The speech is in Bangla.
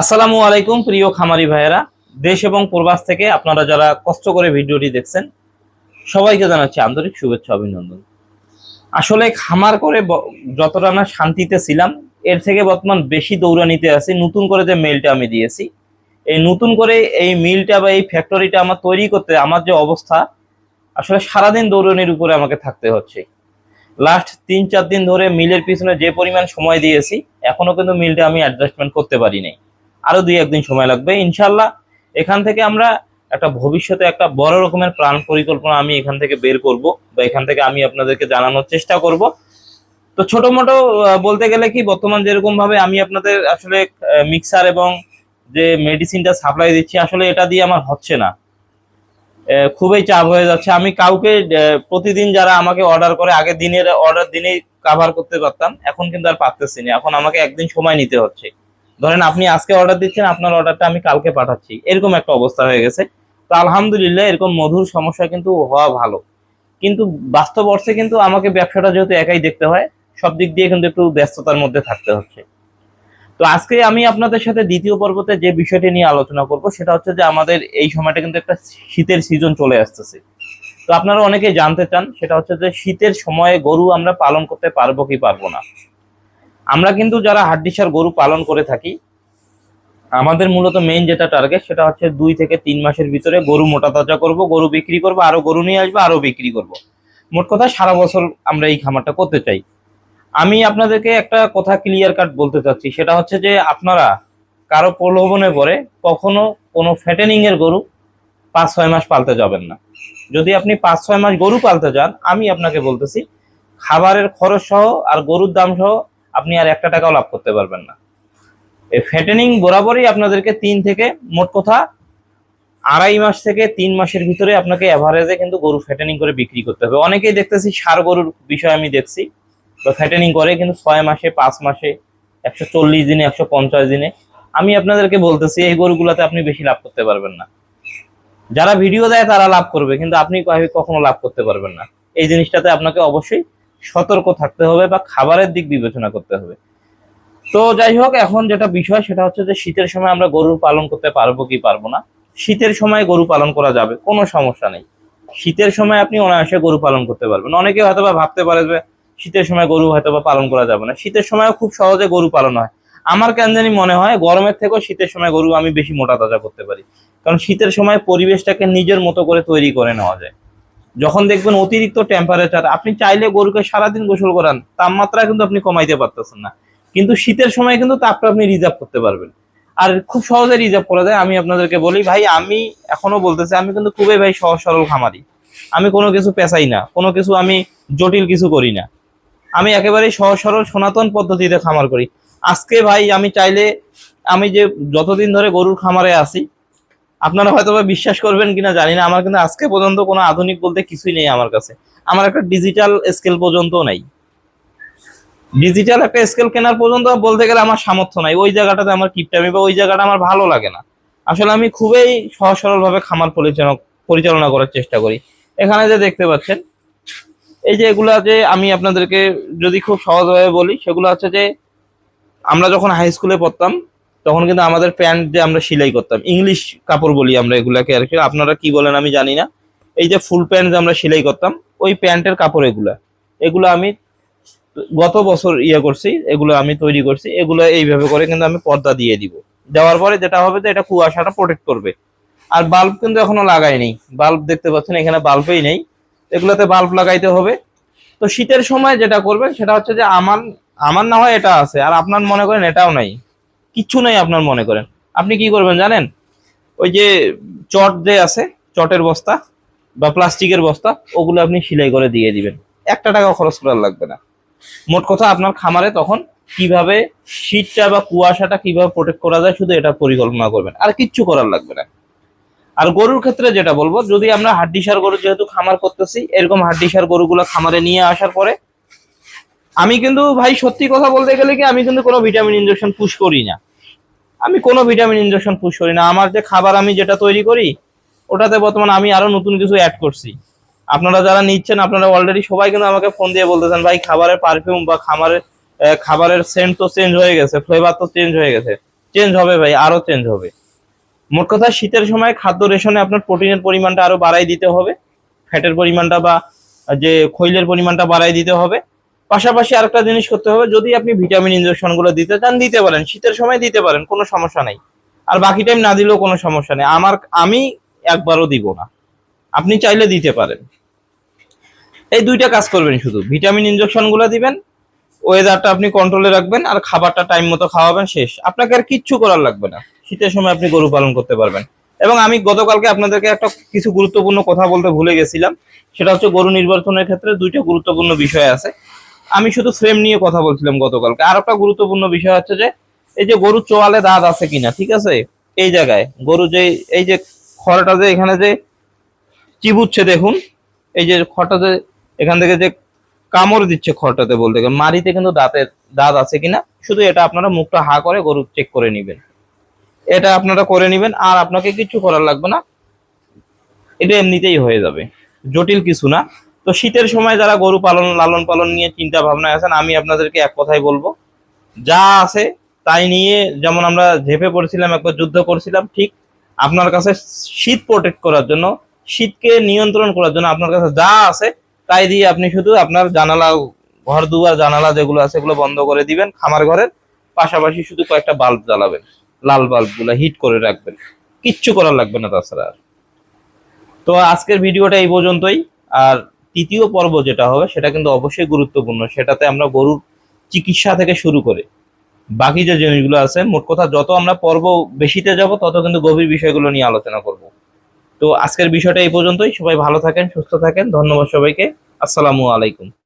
আসসালামু আলাইকুম, প্রিয় খামারি ভাইয়েরা। দেশ এবং প্রবাস থেকে আপনারা যারা কষ্ট করে ভিডিওটি দেখছেন, সবাইকে জানাচ্ছি আন্তরিক শুভেচ্ছা অভিনন্দন। আসলে খামার করে যতটা না শান্তিতে ছিলাম, এর থেকে বর্তমান বেশি দৌড়ানিতে আছি। নতুন করে যে মেলটা আমি দিয়েছি, এই নতুন করে এই মিলটা বা এই ফ্যাক্টরিটা আমার তৈরি করতে, আমার যে অবস্থা, আসলে সারাদিন দৌড়ানির উপরে আমাকে থাকতে হচ্ছে। লাস্ট তিন চার দিন ধরে মিলের পিছনে যে পরিমাণ সময় দিয়েছি, এখনও কিন্তু মিলটা আমি অ্যাডজাস্টমেন্ট করতে পারি নাই। আরও দুই একদিন সময় লাগবে। ইনশাল্লাহ এখান থেকে আমরা একটা ভবিষ্যতে একটা বড় রকমের প্রাণ পরিকল্পনা আমি এখান থেকে বের করব বা এখান থেকে আমি আপনাদেরকে জানানোর চেষ্টা করব। তো ছোট মোটো বলতে গেলে কি, বর্তমান যেরকম ভাবে আমি আপনাদের আসলে মিক্সার এবং যে মেডিসিনটা সাপ্লাই দিচ্ছি, আসলে এটা দিয়ে আমার হচ্ছে না। খুবই চাপ হয়ে যাচ্ছে। আমি কাউকে প্রতিদিন যারা আমাকে অর্ডার করে, আগে দিনের অর্ডার দিনেই কাভার করতে পারতাম। এখন কিন্তু আর পারতেছি না। এখন আমাকে একদিন সময় নিতে হচ্ছে। ধরেন আপনি আজকে অর্ডার দিচ্ছেন, আপনার অর্ডারটা আমি কালকে পাঠাচ্ছি। এরকম একটা অবস্থা হয়ে গেছে। তো আলহামদুলিল্লাহ এরকম মধুর সমস্যা কিন্তু হওয়া ভালো। কিন্তু বাস্তব অর্থে কিন্তু আমাকে ব্যবসাটা যেহেতু একাই দেখতে হয়, সব দিক দিয়ে কিন্তু একটু ব্যস্ততার মধ্যে থাকতে হচ্ছে। তো আজকে আমি আপনাদের সাথে দ্বিতীয় পর্বতে যে বিষয়টি নিয়ে আলোচনা করব, সেটা হচ্ছে যে আমাদের এই সময়টা কিন্তু একটা শীতের সিজন চলে আসতেছে। তো আপনারা অনেকেই জানতে চান, সেটা হচ্ছে যে শীতের সময়ে গরু আমরা পালন করতে পারব কি পারব না। আমরা কিন্তু যারা হাড্ডিসার গরু পালন করে থাকি, আমাদের মূলত মেইন যেটা টার্গেট সেটা হচ্ছে দুই থেকে তিন মাসের ভিতরে গরু মোটা তাজা করব, গরু বিক্রি করব, আরও গরু নিয়ে আসব, আরও বিক্রি করব। মোট কথা সারা বছর আমরা এই খামারটা করতে চাই। আমি আপনাদেরকে একটা কথা ক্লিয়ার কাট বলতে চাচ্ছি, সেটা হচ্ছে যে আপনারা কারও প্রলোভনে পরে কখনো কোনো ফ্যাটেনিং এর গরু পাঁচ ছয় মাস পালতে যাবেন না। যদি আপনি পাঁচ ছয় মাস গরু পালতে যান, আমি আপনাকে বলতেছি, খাবারের খরচ সহ আর গরুর দাম সহ আপনি আর একটা টাকাও লাভ করতে পারবেন না। এই ফ্যাটেনিং বরাবরই আপনাদেরকে তিন থেকে মোট কথা আড়াই মাস থেকে তিন মাসের ভিতরে আপনাকে অ্যাভারেজে কিন্তু গরু ফ্যাটেনিং করে বিক্রি করতে হবে। অনেকেই দেখতেছি সার গরুর বিষয় আমি দেখছি, বা ফ্যাটেনিং করে কিন্তু ছয় মাসে, পাঁচ মাসে, একশো চল্লিশ দিনে, একশো পঞ্চাশ দিনে। আমি আপনাদেরকে বলতেছি, এই গরুগুলোতে আপনি বেশি লাভ করতে পারবেন না। যারা ভিডিও দেয় তারা লাভ করবে, কিন্তু আপনি কখনো লাভ করতে পারবেন না। এই জিনিসটাতে আপনাকে অবশ্যই সতর্ক থাকতে হবে বা খাবারের দিক বিবেচনা করতে হবে। তো যাই হোক, এখন যেটা বিষয় সেটা হচ্ছে যে শীতের সময় আমরা গরু পালন করতে পারব কি পারব না। শীতের সময় গরু পালন করা যাবে, কোনো সমস্যা নেই। শীতের সময় আপনি অনায়াসে গরু পালন করতে পারবেন। অনেকে হয়তো বা ভাবতে পারে যে শীতের সময় গরু হয়তো বা পালন করা যাবে না। শীতের সময়ও খুব সহজে গরু পালন হয়। আমার কেন জানি মনে হয় গরমের থেকেও শীতের সময় গরু আমি বেশি মোটা তাজা করতে পারি। কারণ শীতের সময় পরিবেশটাকে নিজের মতো করে তৈরি করে নেওয়া যায়। যখন দেখবেন অতিরিক্ত টেম্পারেচার আপনি চাইলে গরুকে সারাদিন গোসল করান, তাপমাত্রা কিন্তু আপনি কমাইতে পারতেছেন না। কিন্তু শীতের সময় কিন্তু তাপটা আপনি রিজার্ভ করতে পারবেন। আর খুব সহজে রিজার্ভ করা যায়, আমি আপনাদেরকে বলি, ভাই, আমি এখনও বলতেছি, আমি কিন্তু খুবই, ভাই, সহজ, সরল খামারি। আমি কোনো কিছু পেঁচাই না, কোনো কিছু আমি জটিল কিছু করি না। আমি একেবারেই সহজ, সরল, সনাতন পদ্ধতিতে খামার করি। আজকে, ভাই, আমি চাইলে, আমি যে যতদিন ধরে গরুর খামারে আছি আপনারা হয়তো বিশ্বাস করবেন কিনা জানি না, আমার কিন্তু আজকে পর্যন্ত কোনো আধুনিক বলতে কিছুই নেই আমার কাছে। আমার একটা ডিজিটাল স্কেল পর্যন্ত নাই। ডিজিটাল একটা স্কেল কেনার পর্যন্ত বলতে গেলে আমার সামর্থ্য নাই। ওই জায়গাটাতে আমার কিপটামি বা ওই জায়গাটা আমার ভালো লাগে না। আসলে আমি খুবই সহজ সরল ভাবে খামার পরিচালনা পরিচালনা করার চেষ্টা করি। এখানে যে দেখতে পাচ্ছেন, এই যে এগুলো যে আমি আপনাদেরকে যদি খুব সহজভাবে বলি, সেগুলো হচ্ছে যে আমরা যখন হাই স্কুলে পড়তাম তখন কিন্তু আমাদের প্যান্ট যে আমরা সেলাই করতাম। ইংলিশ কাপড় বলি আমরা এগুলাকে আর কি। আপনারা কি বলেন আমি জানি না। এই যে ফুল প্যান্ট যে আমরা সেলাই করতাম, ওই প্যান্টের কাপড় এগুলা। এগুলো আমি গত বছর ইয়ে করছি, এগুলো আমি তৈরি করছি, এগুলো এইভাবে করে কিন্তু আমি পর্দা দিয়ে দিব। দেওয়ার পরে যেটা হবে যে এটা কুয়াশাটা প্রোটেক্ট করবে। আর বাল্ব কিন্তু এখনও লাগাইনি বাল্ব দেখতে পাচ্ছেন, এখানে বাল্বই নেই। এগুলোতে বাল্ব লাগাইতে হবে। তো শীতের সময় যেটা করবেন, সেটা হচ্ছে যে আমার আমার না হয় এটা আছে। আর আপনার মনে করেন এটাও নাই। কিচ্ছু নাই আপনার মনে করেন। আপনি কি করবেন জানেন? ওই যে চট যে আছে, চটের বস্তা বা প্লাস্টিকের বস্তা, ওগুলো আপনি সেলাই করে দিয়ে দিবেন। একটা টাকা খরচ করার লাগবে না। মোট কথা আপনার খামারে তখন কীভাবে শীতটা বা কুয়াশাটা কীভাবে প্রোটেক্ট করা যায় শুধু এটা পরিকল্পনা করবেন। আর কিচ্ছু করার লাগবে না। আর গরুর ক্ষেত্রে যেটা বলব, যদি আমরা হাড্ডিসার গরু যেহেতু খামার করতেছি, এরকম হাড্ডিসার গরুগুলো খামারে নিয়ে আসার পরে, আমি কিন্তু ভাই সত্যি কথা বলতে গেলে কি, আমি কিন্তু কোনো ভিটামিন ইনজেকশন পুশ করি না। আমি কোনো ভিটামিন ইনজেকশন পুশ করি না। আমার যে খাবার আমি যেটা তৈরি করি, ওটাতে বর্তমানে আমি আরও নতুন কিছু অ্যাড করছি। আপনারা যারা নিচ্ছেন, আপনারা অলরেডি সবাই কিন্তু আমাকে ফোন দিয়ে বলতেছেন, ভাই, খাবারের পারফিউম বা খামারের খাবারের সেন্ট তো চেঞ্জ হয়ে গেছে ফ্লেভার তো চেঞ্জ হয়ে গেছে। চেঞ্জ হবে ভাই, আরও চেঞ্জ হবে। মোট কথা, শীতের সময় খাদ্য রেশনে আপনার প্রোটিনের পরিমাণটা আরও বাড়াই দিতে হবে। ফ্যাটের পরিমাণটা বা যে খৈলের পরিমাণটা বাড়াই দিতে হবে। পাশাপাশি আরেকটা জিনিস করতে হবে, যদি আপনি ভিটামিন ইনজেকশনগুলো দিতে চান, দিতে পারেন। শীতের সময় দিতে পারেন, কোনো সমস্যা নাই। আর বাকি টাইম না দিলেও কোনো সমস্যা নেই। আমার, আমি একবারও দিব না। আপনি চাইলে দিতে পারেন। এই দুইটা কাজ করবেন শুধু। ভিটামিন ইনজেকশনগুলো দিবেন ওয়েদারটা আপনি কন্ট্রোলে রাখবেন, আর খাবারটা টাইম মতো খাওয়াবেন, শেষ। আপনাকে আর কিচ্ছু করার লাগবে না। শীতের সময় আপনি গরু পালন করতে পারবেন। এবং আমি গতকালকে আপনাদেরকে একটা কিছু গুরুত্বপূর্ণ কথা বলতে ভুলে গেছিলাম। সেটা হচ্ছে গরু নির্বাচনের ক্ষেত্রে দুইটা গুরুত্বপূর্ণ বিষয় আছে। আমি শুধু ফ্রেম নিয়ে কথা বলছিলাম গতকালকে। আর একটা গুরুত্বপূর্ণ বিষয় হচ্ছে যে, এই যে গরুর চোয়ালে দাঁত আছে কিনা, ঠিক আছে? এই জায়গায়, গরু যে, এই যে খড়টা যে এখানে যে চিবুচ্ছে দেখুন, এই যে খড়টা যে এখান থেকে যে কামড় দিচ্ছে খড়টাতে বলতে গেলে মারিতে কিন্তু দাঁতের দাঁত আছে কিনা, শুধু এটা আপনারা মুখটা হা করে গরু চেক করে নেবেন। এটা আপনারা করে নেবেন, আর আপনাকে কিছু করার লাগবে না। এটা এমনিতেই হয়ে যাবে। জটিল কিছু না। তো শীতের সময় যারা গরু পালন, লালন পালন নিয়ে চিন্তা ভাবনা আছেন, আমি আপনাদেরকে এক কথাই বলব। যা আছে তাই নিয়ে যেমন আমরা ঝেপে পড়ছিলাম, একবার যুদ্ধ করছিলাম, ঠিক আপনার কাছে শীত প্রোটেক্ট করার জন্য, শীতকে নিয়ন্ত্রণ করার জন্য আপনার কাছে যা আছে তাই দিয়ে আপনি শুধু আপনার জানালা ঘর দুয়ার জানালা যেগুলো আছে এগুলো বন্ধ করে দিবেন, খামার ঘরের পাশাপাশি শুধু কয়েকটা বাল্ব জ্বালাবেন, লাল বাল্বগুলা হিট করে রাখবেন, কিচ্ছু করার লাগবে না তাছাড়া আর। তো আজকের ভিডিওটা এই পর্যন্তই, আর তৃতীয় পর্ব যেটা হবে, সেটা কিন্তু অবশ্যই গুরুত্বপূর্ণ। সেটাতে আমরা গরুর চিকিৎসা থেকে শুরু করে বাকি যে জিনিসগুলো আছে, মোট কথা যত আমরা পর্ব বেশিতে যাব, তত কিন্তু গভীর বিষয়গুলো নিয়ে আলোচনা করব। তো আজকের বিষয়টা এই পর্যন্তই। সবাই ভালো থাকেন, সুস্থ থাকেন। ধন্যবাদ সবাইকে। আসসালামু আলাইকুম।